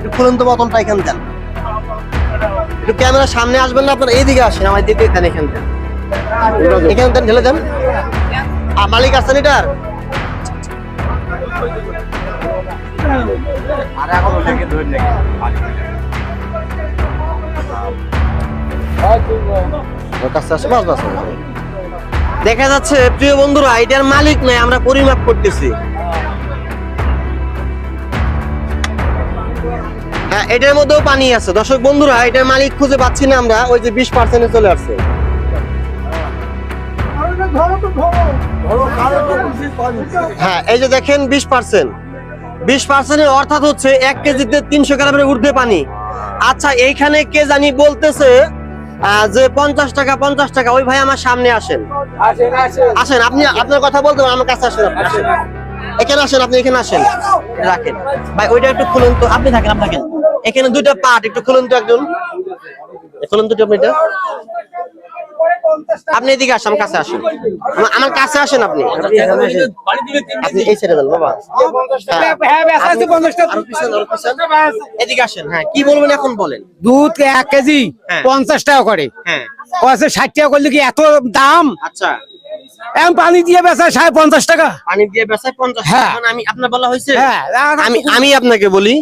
একটু খুলুন বোতলটা এখান দেন। একটু ক্যামেরার সামনে আসবেন না আপনার এইদিকে আসেন আমার দিকে দেন এখান দেন এখান দেন ঢেলে দেন। আর মালিক আছেন এটার। দেখা যাচ্ছে প্রিয় বন্ধুরা এটার মালিক নাই আমরা পরিমাপ করতেছি। হ্যাঁ এটার মধ্যেও পানি আছে। দর্শক বন্ধুরা এটার মালিক খুঁজে পাচ্ছি না আমরা ওই যে বিশ পার্সেন্টে চলে আসছে। হ্যাঁ এই যে দেখেন বিশ পার্সেন্ট বিশ পার্সেন্টের অর্থাৎ হচ্ছে এক কেজিতে তিনশো গ্রামের ঊর্ধ্বে পানি। আচ্ছা এইখানে কে জানি বলতেছে যে পঞ্চাশ টাকা পঞ্চাশ টাকা ওই ভাই আমার সামনে আসেন। আসেন আপনি আপনার কথা বলতে আমার কাছে আসেন। এখানে আসেন আপনি এখানে আসেন। রাখেন। ভাই ওইটা একটু খুলুন তো। আপনি থাকেন আপনি থাকেন। এখানে দুইটা পার্ট একটু খুলুন তো একজন। খুলুন আপনি এটা। আপনি এদিকে আসেন আমার কাছে আসেন। আমার- কাছে আসেন আপনি। আপনি এই ছেড়ে দেন বাবা। হ্যাঁ, পিছন। এদিকে আসেন হ্যাঁ। কি বলবেন এখন বলেন? দুধ এক কেজি হ্যাঁ। পঞ্চাশ টাকা করে। হ্যাঁ। ষাট টাকা করলে কি এত দাম? আচ্ছা। এখন পানি দিয়ে বেচা সাড়ে পঞ্চাশ টাকা। পানি দিয়ে বেসায় পঞ্চাশ হ্যাঁ। এখন আমি আপনার বলা হয়েছে? হ্যাঁ। আমি আমি আপনাকে বলি